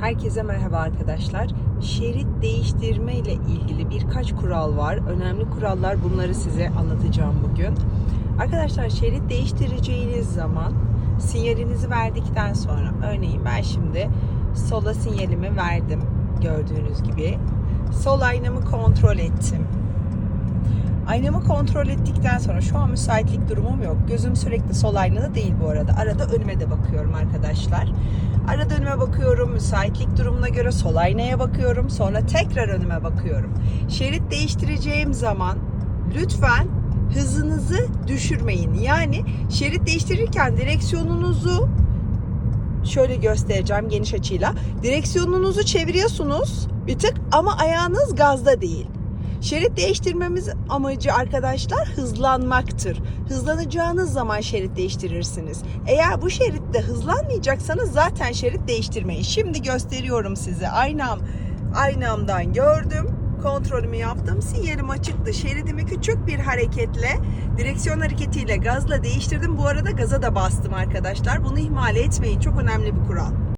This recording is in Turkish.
Herkese merhaba arkadaşlar. Şerit değiştirme ile ilgili birkaç kural var. Önemli kurallar bunları size anlatacağım bugün. Arkadaşlar şerit değiştireceğiniz zaman sinyalinizi verdikten sonra örneğin ben şimdi sola sinyalimi verdim gördüğünüz gibi. Sol aynamı kontrol ettim. Aynamı kontrol ettikten sonra şu an müsaitlik durumum yok. Gözüm sürekli sol aynada değil bu arada. Arada önüme de bakıyorum arkadaşlar. Arada önüme bakıyorum. Müsaitlik durumuna göre sol aynaya bakıyorum. Sonra tekrar önüme bakıyorum. Şerit değiştireceğim zaman lütfen hızınızı düşürmeyin. Yani şerit değiştirirken direksiyonunuzu şöyle göstereceğim geniş açıyla. Direksiyonunuzu çeviriyorsunuz bir tık ama ayağınız gazda değil. Şerit değiştirmemiz amacı arkadaşlar hızlanmaktır. Hızlanacağınız zaman şerit değiştirirsiniz. Eğer bu şeritte hızlanmayacaksanız zaten şerit değiştirmeyin. Şimdi gösteriyorum size. Aynam aynamdan gördüm. Kontrolümü yaptım. Sinyalim açıktı. Şeridimi küçük bir hareketle, direksiyon hareketiyle gazla değiştirdim. Bu arada gaza da bastım arkadaşlar. Bunu ihmal etmeyin. Çok önemli bir kural.